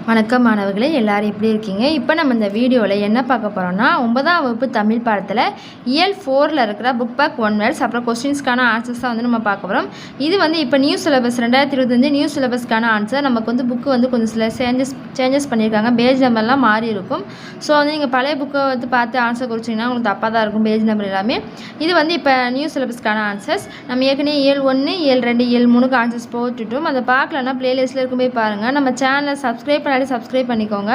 வணக்கம் மாணவர்களே எல்லாரும் எப்படி இருக்கீங்க? இப்போ நம்ம இந்த வீடியோவில் என்ன பார்க்க போகிறோம்னா ஒன்பதாம் வகுப்பு தமிழ் பாடத்தில் இயல் ஃபோரில் இருக்கிற புக் பேக் ஒன் வேர்ட்ஸ் அப்புறம் கொஸ்டின்ஸ்க்கான ஆன்சர்ஸ் தான் வந்து நம்ம பார்க்க போகிறோம் இது வந்து இப்போ நியூ சிலபஸ் ரெண்டாயிரத்தி இருபத்தஞ்சு நியூ சிலபஸ்க்கான ஆன்சர் நமக்கு வந்து புக்கு வந்து கொஞ்சம் சில சேஞ்சஸ் சேஞ்சஸ் பண்ணியிருக்காங்க. பேஜ் நம்பர்லாம் மாறி இருக்கும். ஸோ வந்து நீங்கள் பழைய புக்கை வந்து பார்த்து ஆன்சர் குறிச்சிங்கன்னா உங்களுக்கு தப்பாக தான் இருக்கும். பேஜ் நம்பர் எல்லாமே. இது வந்து இப்போ நியூ சிலபஸ்க்கான ஆன்சர்ஸ் நம்ம ஏற்கனவே இயல் ஒன்று இயல் ரெண்டு இயல் மூணுக்கு ஆன்சர்ஸ் போட்டுட்டோம். அதை பார்க்கலன்னா ப்ளேலிஸ்ட்டில் இருக்கும் போய் பாருங்கள் நம்ம சேனலை சப்ஸ்கிரைப் பண்ணாலே சப்ஸ்கிரைப் பண்ணிக்கோங்க.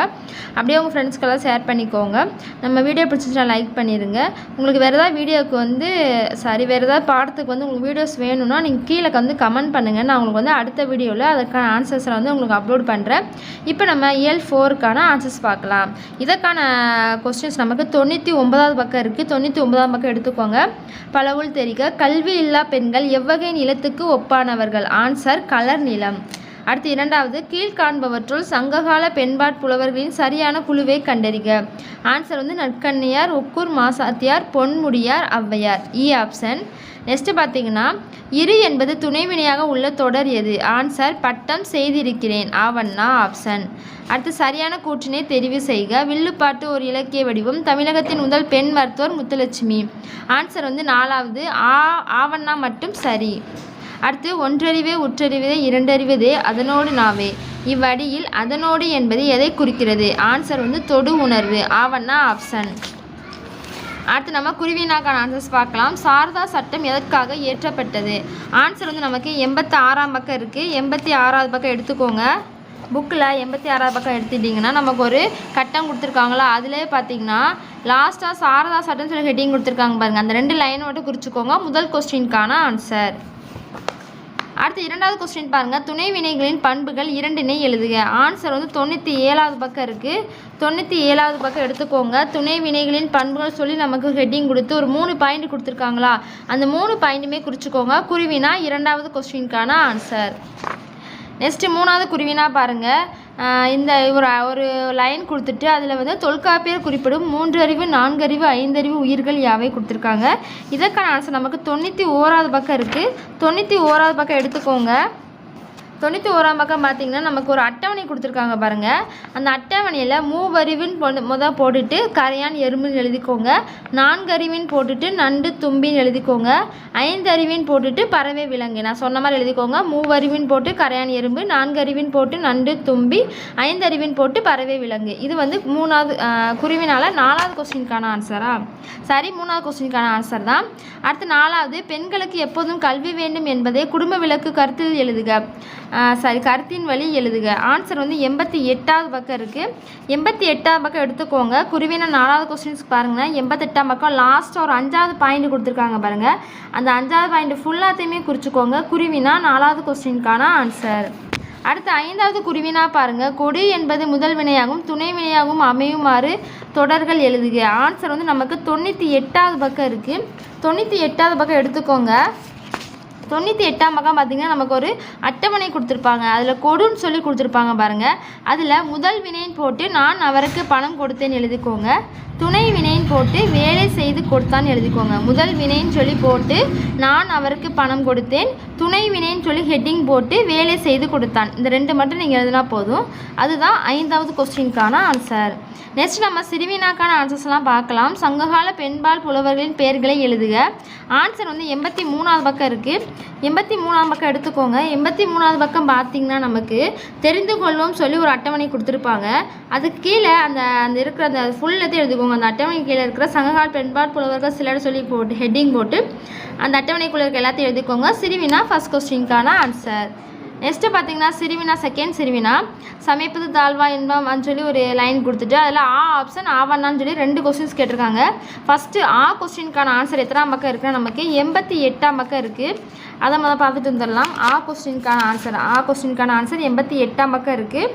அப்படியே உங்கள் ஃப்ரெண்ட்ஸ்க்கெல்லாம் ஷேர் பண்ணிக்கோங்க. நம்ம வீடியோ பிடிச்சிச்சுன்னா லைக் பண்ணிடுங்க. உங்களுக்கு வேறு ஏதாவது வீடியோவுக்கு வந்து சாரி வேறு ஏதாவது பாடத்துக்கு வந்து உங்களுக்கு வீடியோஸ் வேணும்னா நீங்கள் கீழே வந்து கமெண்ட் பண்ணுங்கள் நான் உங்களுக்கு வந்து அடுத்த வீடியோவில் அதுக்கான ஆன்சர்ஸை வந்து உங்களுக்கு அப்லோட் பண்ணுறேன் இப்போ நம்ம இயல் ஃபோருக்கான ஆன்சர்ஸ் பார்க்கலாம். இதற்கான கொஸ்டின்ஸ் நமக்கு தொண்ணூற்றி ஒன்பதாவது பக்கம் இருக்குது தொண்ணூற்றி ஒன்பதாம் பக்கம் எடுத்துக்கோங்க. பலவுள் தெரிக கல்வி இல்லா பெண்கள் எவ்வகை நிலத்துக்கு ஒப்பானவர்கள்? ஆன்சர் கலர் நிலம். அடுத்து இரண்டாவது கீழ்காண்பவற்றுள் சங்ககால பெண்பாட் புலவர்களின் சரியான குழுவை கண்டறிக. ஆன்சர் வந்து நற்கண்ணியார் ஒக்கூர் மாசாத்தியார் பொன்முடியார் ஔவையார். இ ஆப்ஷன் நெக்ஸ்ட் பார்த்தீங்கன்னா இரு என்பது துணைவினையாக உள்ள தொடர் எது? ஆன்சர் பட்டம் செய்திருக்கிறேன். ஆவண்ணா ஆப்ஷன் அடுத்து சரியான கூற்றினை தெரிவு செய்க. வில்லுப்பாட்டு ஒரு இலக்கிய வடிவம். தமிழகத்தின் முதல் பெண் மருத்துவர் முத்துலட்சுமி. ஆன்சர் வந்து நாலாவது ஆ ஆவண்ணா மட்டும் சரி. அடுத்து ஒன்றறிவே உற்றறிவதே இரண்டறிவதே அதனோடு நாவே. இவ்வடியில் அதனோடு என்பது எதை குறிக்கிறது? ஆன்சர் வந்து தொடு உணர்வு. ஆவண்ணா ஆப்ஷன் அடுத்து நம்ம குருவினாக்கான ஆன்சர்ஸ் பார்க்கலாம். சாரதா சட்டம் எதற்காக இயற்றப்பட்டது? ஆன்சர் வந்து நமக்கு எண்பத்தி ஆறாம் பக்கம் இருக்குது எண்பத்தி ஆறாவது பக்கம் எடுத்துக்கோங்க. புக்கில் எண்பத்தி ஆறாவது பக்கம் எடுத்துட்டிங்கன்னா நமக்கு ஒரு கட்டம் கொடுத்துருக்காங்களா? அதிலே பார்த்தீங்கன்னா லாஸ்ட்டாக சாரதா சட்டம்னு சொல்லி ஹெட்டிங் கொடுத்துருக்காங்க பாருங்கள் அந்த ரெண்டு லைனை மட்டும் குறிச்சிக்கோங்க. முதல் கொஸ்டினுக்கான ஆன்சர் அடுத்து இரண்டாவது கொஸ்டின் பாருங்கள் துணை வினைகளின் பண்புகள் இரண்டினை எழுதுக. ஆன்சர் வந்து தொண்ணூற்றி ஏழாவது பக்கம் இருக்குது தொண்ணூற்றி ஏழாவது பக்கம் எடுத்துக்கோங்க. துணை வினைகளின் பண்புகள் சொல்லி நமக்கு ஹெட்டிங் கொடுத்து ஒரு மூணு பாயிண்ட் கொடுத்துருக்காங்களா? அந்த மூணு பாயிண்ட்டுமே குறிச்சிக்கோங்க. குருவினா இரண்டாவது கொஸ்டினுக்கான ஆன்சர் நெக்ஸ்ட்டு மூணாவது குருவினா பாருங்கள் இந்த ஒரு ஒரு லைன் கொடுத்துட்டு அதில் வந்து தொல்காப்பியர் குறிப்பிடும் மூன்று அறிவு நான்கு அறிவு ஐந்தறிவு உயிர்கள் யாவை கொடுத்துருக்காங்க. இதற்கான ஆன்சர் நமக்கு தொண்ணூற்றி ஓராவது பக்கம் இருக்குது தொண்ணூற்றி ஓராவது பக்கம் எடுத்துக்கோங்க. தொண்ணூற்றி ஓராம் பக்கம் பார்த்தீங்கன்னா நமக்கு ஒரு அட்டவணை கொடுத்துருக்காங்க பாருங்கள் அந்த அட்டவணையில் மூவறிவின் பொண்ணு முத போட்டுட்டு கரையான் எறும்புன்னு எழுதிக்கோங்க. நான்கறிவின் போட்டுட்டு நண்டு தும்பின்னு எழுதிக்கோங்க. ஐந்தறிவின் போட்டுட்டு பறவை விலங்கு. நான் சொன்ன மாதிரி எழுதிக்கோங்க. மூவறிவின் போட்டு கரையான் எறும்பு நான்கறிவின் போட்டு நண்டு தும்பி ஐந்தறிவின் போட்டு பறவை விலங்கு. இது வந்து மூணாவது குருவினால் நாலாவது கொஸ்டினுக்கான ஆன்சரா சரி மூணாவது கொஸ்டினுக்கான ஆன்சர் தான். அடுத்து நாலாவது பெண்களுக்கு எப்போதும் கல்வி வேண்டும் என்பதை குடும்ப விளக்கு கருத்தில் எழுதுக. சாரி கருத்தின் வழி எழுதுக. ஆன்சர் வந்து எண்பத்தி எட்டாவது பக்கம் இருக்குது எண்பத்தி எட்டாவது பக்கம் எடுத்துக்கோங்க. குருவின நாலாவது கொஸ்டின்ஸ் பாருங்கன்னா எண்பத்தெட்டாம் பக்கம் லாஸ்ட்டாக ஒரு அஞ்சாவது பாயிண்ட் கொடுத்துருக்காங்க பாருங்கள் அந்த அஞ்சாவது பாயிண்ட் ஃபுல்லாத்தையுமே குறிச்சிக்கோங்க. குருவினா நாலாவது கொஸ்டினுக்கான ஆன்சர் அடுத்து ஐந்தாவது குருவினா பாருங்கள் கொடு என்பது முதல் வினையாகவும் துணை வினையாகவும் அமையுமாறு தொடர்கள் எழுதுக. ஆன்சர் வந்து நமக்கு தொண்ணூற்றி எட்டாவது பக்கம் இருக்குது தொண்ணூற்றி எட்டாவது பக்கம் எடுத்துக்கோங்க. தொண்ணூற்றி எட்டாம் பக்கம் பார்த்திங்கன்னா நமக்கு ஒரு அட்டவணை கொடுத்துருப்பாங்க. அதில் கொடுன்னு சொல்லி கொடுத்துருப்பாங்க பாருங்கள் அதில் முதல் வினைன்னு போட்டு நான் அவருக்கு பணம் கொடுத்தேன்னு எழுதிக்கோங்க. துணை வினைன்னு போட்டு வேலை செய்து கொடுத்தான்னு எழுதிக்கோங்க. முதல் வினைன்னு சொல்லி போட்டு நான் அவருக்கு பணம் கொடுத்தேன். துணை வினைன்னு சொல்லி ஹெட்டிங் போட்டு வேலை செய்து கொடுத்தான். இந்த ரெண்டு மட்டும் நீங்கள் எழுதினா போதும். அதுதான் ஐந்தாவது கொஸ்டினுக்கான ஆன்சர் நெக்ஸ்ட் நம்ம சிறுவினாக்கான ஆன்சர்ஸ்லாம் பார்க்கலாம். சங்ககால பெண்பால் புலவர்களின் பெயர்களை எழுதுக. ஆன்சர் வந்து எண்பத்தி மூணாவது பக்கம் இருக்குது எண்பத்தி மூணாவது பக்கம் எடுத்துக்கோங்க. எண்பத்தி மூணாவது பக்கம் பார்த்திங்கன்னா நமக்கு தெரிந்து கொள்வோம் சொல்லி ஒரு அட்டவணை கொடுத்துருப்பாங்க. அதுக்கு கீழே அந்த அந்த இருக்கிற அந்த ஃபுல்லத்தை எழுதுக்கோங்க. அந்த அட்டவணை கீழே இருக்கிற சங்ககால பெண்பாட் புலவர்கள் சிலர் சொல்லி போட்டு ஹெட்டிங் போட்டு அந்த அட்டவணைக்குள்ளே இருக்க எல்லாத்தையும் எழுதிக்கோங்க. சிறுவினா ஃபஸ்ட் கொஸ்டின்கான ஆன்சர் நெக்ஸ்ட்டு பார்த்தீங்கன்னா சிறுவினா செகண்ட் சிறுவினா சமைப்பது தாழ்வா இன்பம்னு சொல்லி ஒரு லைன் கொடுத்துட்டு அதில் ஆ ஆப்ஷன் ஆவண்ணான்னு சொல்லி ரெண்டு கொஸ்டின்ஸ் கேட்டிருக்காங்க. ஃபஸ்ட்டு ஆ கொஸ்டினுக்கான ஆன்சர் எத்தனாம் பக்கம் இருக்குன்னா நமக்கு எண்பத்தி எட்டாம் பக்கம் இருக்குது அதை முதல்ல பார்த்துட்டு வந்துடலாம். ஆ கொஸ்டினுக்கான ஆன்சர் ஆ கொஸ்டினுக்கான ஆன்சர் எண்பத்தி எட்டாம் பக்கம் இருக்குது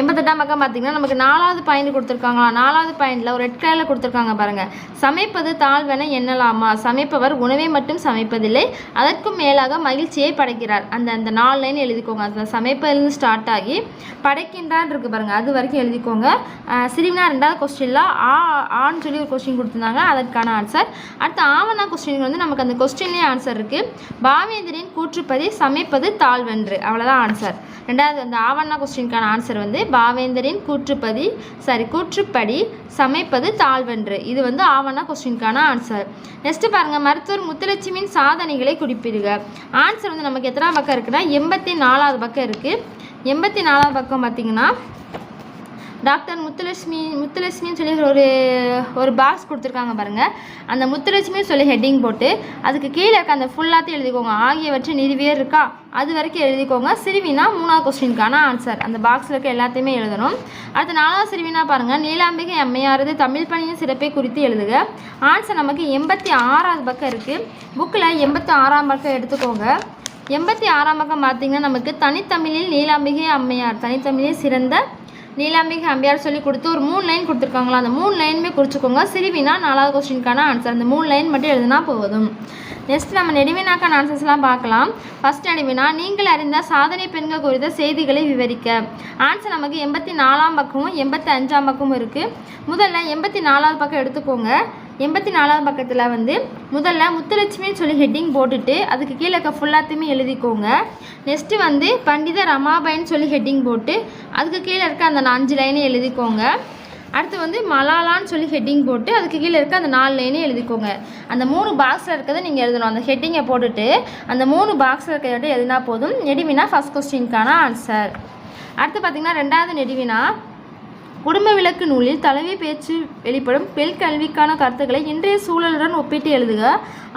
எண்பத்தெட்டாம் பக்கம் பார்த்தீங்கன்னா நமக்கு நாலாவது பாயிண்ட் கொடுத்துருக்காங்களா நாலாவது பாயிண்டில் ஒரு ரெட் கலரில் கொடுத்துருக்காங்க பாருங்கள் சமைப்பது தாழ்வென எண்ணலாமா? சமைப்பவர் உணவை மட்டும் சமைப்பதில்லை அதற்கும் மேலாக மகிழ்ச்சியை படைக்கிறார். அந்த அந்த நாலு லைன் எழுதிக்கோங்க. அந்த சமைப்பதிலிருந்து ஸ்டார்ட் ஆகி படைக்கின்றான் இருக்குது பாருங்கள் அது வரைக்கும் எழுதிக்கோங்க. சிறுவினா ரெண்டாவது கொஸ்டினில் ஆ ஆன்னு சொல்லி ஒரு கொஸ்டின் கொடுத்துருந்தாங்க. அதற்கான ஆன்சர் அடுத்து ஆவணா கொஸ்டின் வந்து நமக்கு அந்த கொஸ்டின்லேயே ஆன்சர் இருக்குது பாவேந்திரின் கூற்றுப்பதி சமைப்பது தாழ்வென்று. அவ்வளோதான் ஆன்சர் ரெண்டாவது அந்த ஆவணா கொஸ்டினுக்கான ஆன்சர் வந்து பாவேந்தரின் கூற்றுப்பதி சாரி கூற்றுப்படி சமைப்பது தாழ்வென்று. இது வந்து ஆவணா கொஸ்டினுக்கான ஆன்சர் நெக்ஸ்ட்டு பாருங்கள் மருத்துவர் முத்துலட்சுமியின் சாதனைகளை குறிப்பிடுக. ஆன்சர் வந்து நமக்கு எத்தனை பக்கம் இருக்குன்னா எண்பத்தி நாலாவது பக்கம் இருக்குது எண்பத்தி நாலாவது பக்கம் பார்த்தீங்கன்னா டாக்டர் முத்துலட்சுமி முத்துலட்சுமின்னு சொல்லி ஒரு ஒரு பாக்ஸ் கொடுத்துருக்காங்க பாருங்கள் அந்த முத்துலட்சுமின்னு சொல்லி ஹெட்டிங் போட்டு அதுக்கு கீழே இருக்க அந்த ஃபுல்லாத்தையும் எழுதிக்கோங்க. ஆகியவற்றை நிறுவியே இருக்கா? அது வரைக்கும் எழுதிக்கோங்க. சிறுவினா மூணாவது கொஸ்டினுக்கான ஆன்சர் அந்த பாக்ஸில் இருக்க எல்லாத்தையுமே எழுதணும். அடுத்து நாலாவது சிறுவினா பாருங்கள் நீலாம்பிகை அம்மையாரது தமிழ் பணியின் சிறப்பை குறித்து எழுதுக. ஆன்சர் நமக்கு எண்பத்தி ஆறாவது பக்கம் இருக்குது புக்கில் எண்பத்தி ஆறாம் பக்கம் எடுத்துக்கோங்க. எண்பத்தி ஆறாம் பக்கம் பார்த்தீங்கன்னா நமக்கு தனித்தமிழில் நீலாம்பிகை அம்மையார் தனித்தமிழில் சிறந்த நீலாம்பிகை அம்பியார் சொல்லி கொடுத்து ஒரு மூணு லைன் கொடுத்துருக்காங்களா? அந்த மூணு லைனுமே குறிச்சிக்கோங்க. சிறுவினா நாலாவது கொஸ்டினுக்கான ஆன்சர் அந்த மூணு லைன் மட்டும் எழுதுனா போதும். நெக்ஸ்ட் நம்ம நெடுவினாக்கான ஆன்சர்ஸ்லாம் பார்க்கலாம். ஃபர்ஸ்ட் நெடுவினா நீங்கள் அறிந்த சாதனை பெண்கள் குறித்த செய்திகளை விவரிக்க. ஆன்சர் நமக்கு எண்பத்தி நாலாம் பக்கமும் எண்பத்தி அஞ்சாம் பக்கமும் இருக்குது முதல்ல எண்பத்தி நாலாவது பக்கம் எடுத்துக்கோங்க. எண்பத்தி நாலாவது பக்கத்தில் வந்து முதல்ல முத்துலட்சுமின்னு சொல்லி ஹெட்டிங் போட்டுட்டு அதுக்கு கீழே இருக்க ஃபுல்லாத்தையுமே எழுதிக்கோங்க. நெக்ஸ்ட்டு வந்து பண்டித ரமாபாயின்னு சொல்லி ஹெட்டிங் போட்டு அதுக்கு கீழே இருக்க அந்த அஞ்சு லைனையும் எழுதிக்கோங்க. அடுத்து வந்து மலாலான்னு சொல்லி ஹெட்டிங் போட்டு அதுக்கு கீழே இருக்க அந்த நாலு லைனையும் எழுதிக்கோங்க. அந்த மூணு பாக்ஸில் இருக்கிறத நீங்கள் எழுதணும். அந்த ஹெட்டிங்கை போட்டுட்டு அந்த மூணு பாக்ஸில் இருக்கிறத எழுதினா போதும். நெடுவினா ஃபஸ்ட் கொஸ்டினுக்கான ஆன்சர் அடுத்து பார்த்திங்கன்னா ரெண்டாவது நெடுவினா குடும்ப விளக்கு நூலில் தலைவி பேச்சு வெளிப்படும் பெண் கல்விக்கான கருத்துக்களை இன்றைய சூழலுடன் ஒப்பிட்டு எழுதுக.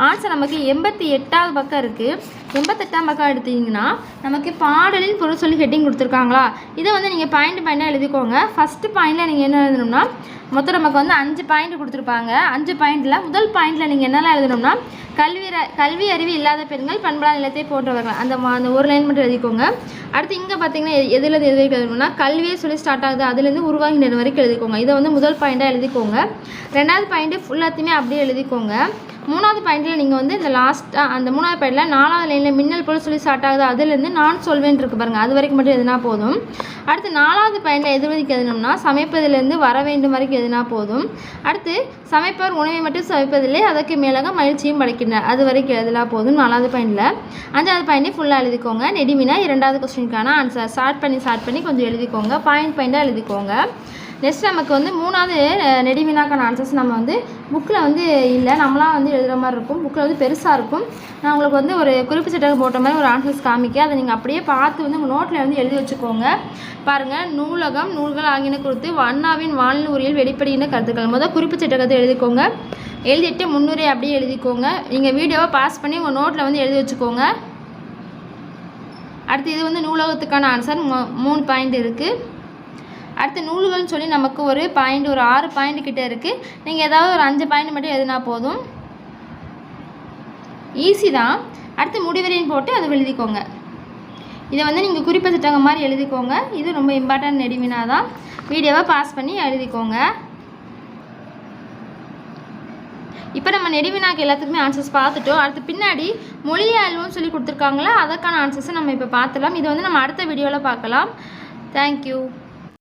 ஆன்சர் நமக்கு எண்பத்தி எட்டாவது பக்கம் இருக்குது எண்பத்தெட்டாம் பக்கம் எடுத்தீங்கன்னா நமக்கு பாடலின் பொருள் சொல்லி ஹெட்டிங் கொடுத்துருக்காங்களா? இதை வந்து நீங்கள் பாயிண்ட் பாயிண்டாக எழுதிக்கோங்க. ஃபஸ்ட்டு பாயிண்டில் நீங்கள் என்ன எழுதணும்னா மொத்தம் நமக்கு வந்து அஞ்சு பாயிண்ட் கொடுத்துருப்பாங்க. அஞ்சு பாயிண்டில் முதல் பாயிண்டில் நீங்கள் என்னெல்லாம் எழுதணும்னா கல்வி கல்வி அறிவு இல்லாத பெண்கள் பண்பலா நிலத்தை போன்றவர்கள். அந்த அந்த ஒரு லைன் மட்டும் எழுதிக்கோங்க. அடுத்து இங்கே பார்த்தீங்கன்னா எ- எது வரைக்கும் எழுதணும்னா கல்வியே சொல்லி ஸ்டார்ட் ஆகுது. அதுலேருந்து உருவாகினர் வரைக்கும் எழுதிக்கோங்க. இதை வந்து முதல் பாயிண்டாக எழுதிக்கோங்க. ரெண்டாவது பாயிண்ட்டு ஃபுல்லாத்தையுமே அப்படியே எழுதிக்கோங்க. மூணாவது பாயிண்ட்டில் நீங்கள் வந்து இந்த லாஸ்ட்டாக அந்த மூணாவது பாயிண்டில் நாலாவது லைனில் மின்னல் போல் சொல்லி ஸ்டார்ட் ஆகுது. அதுலேருந்து நான் சொல்வேன் இருக்கு பாருங்கள் அது வரைக்கும் மட்டும் எதுனா போதும். அடுத்து நாலாவது பாயிண்டில் எது வரைக்கும் எழுதணும்னா சமைப்பதிலிருந்து வர வேண்டும் வரைக்கும் எதுனா போதும். அடுத்து சமைப்பவர் உணவை மட்டும் சமைப்பதில்லை அதற்கு மேலாக மகிழ்ச்சியும் படைக்கின்றனர் அது வரைக்கும் எழுதலாம் போதும். நாலாவது பாயிண்டில். அஞ்சாவது பாயிண்டே ஃபுல்லாக எழுதிக்கோங்க. நெடுமினா இரண்டாவது கொஸ்டினுக்கான ஆன்சர் ஸ்டார்ட் பண்ணி ஸ்டார்ட் பண்ணி கொஞ்சம் எழுதிக்கோங்க. பாயிண்ட் பாயிண்டாக எழுதிக்கோங்க. நெக்ஸ்ட் நமக்கு வந்து மூணாவது நெடிவினாக்கான ஆன்சர்ஸ் நம்ம வந்து புக்கில் வந்து இல்லை. நம்மளாம் வந்து எழுதுகிற மாதிரி இருக்கும். புக்கில் வந்து பெருசாக இருக்கும். நான் உங்களுக்கு வந்து ஒரு குறிப்பு சட்டகம் போட்ட மாதிரி ஒரு ஆன்சர்ஸ் காமிக்க அதை நீங்கள் அப்படியே பார்த்து வந்து உங்கள் நோட்டில் வந்து எழுதி வச்சுக்கோங்க. பாருங்கள் நூலகம் நூல்கள் ஆகியன குறித்து அண்ணாவின் வானிலை உரையில் வெளிப்படுகின்ற கருத்துக்கள். முதல் குறிப்பு சட்டகத்தை எழுதிக்கோங்க. எழுதிட்டு முன்னுரை அப்படியே எழுதிக்கோங்க. நீங்கள் வீடியோவை பாஸ் பண்ணி உங்கள் நோட்டில் வந்து எழுதி வச்சுக்கோங்க. அடுத்து இது வந்து நூலகத்துக்கான ஆன்சர் மூணு பாயிண்ட் இருக்குது அடுத்து நூல்கள்னு சொல்லி நமக்கு ஒரு பாயிண்ட் ஒரு ஆறு பாயிண்ட் கிட்டே இருக்குது நீங்கள் ஏதாவது ஒரு அஞ்சு பாயிண்ட் மட்டும் எதுனா போதும். ஈஸி தான். அடுத்து முடிவரையும் போட்டு அதை எழுதிக்கோங்க. இதை வந்து நீங்கள் குறிப்பிட்ட மாதிரி எழுதிக்கோங்க. இது ரொம்ப இம்பார்ட்டன்ட் நெடுவினா தான். வீடியோவை பாஸ் பண்ணி எழுதிக்கோங்க. இப்போ நம்ம நெடுவினாக்கு எல்லாத்துக்குமே ஆன்சர்ஸ் பார்த்துட்டோம். அடுத்து பின்னாடி மொழியாழ்வுன்னு சொல்லி கொடுத்துருக்காங்களா? அதற்கான ஆன்சர்ஸை நம்ம இப்போ பார்த்துலாம் இது வந்து நம்ம அடுத்த வீடியோவில் பார்க்கலாம். தேங்க்யூ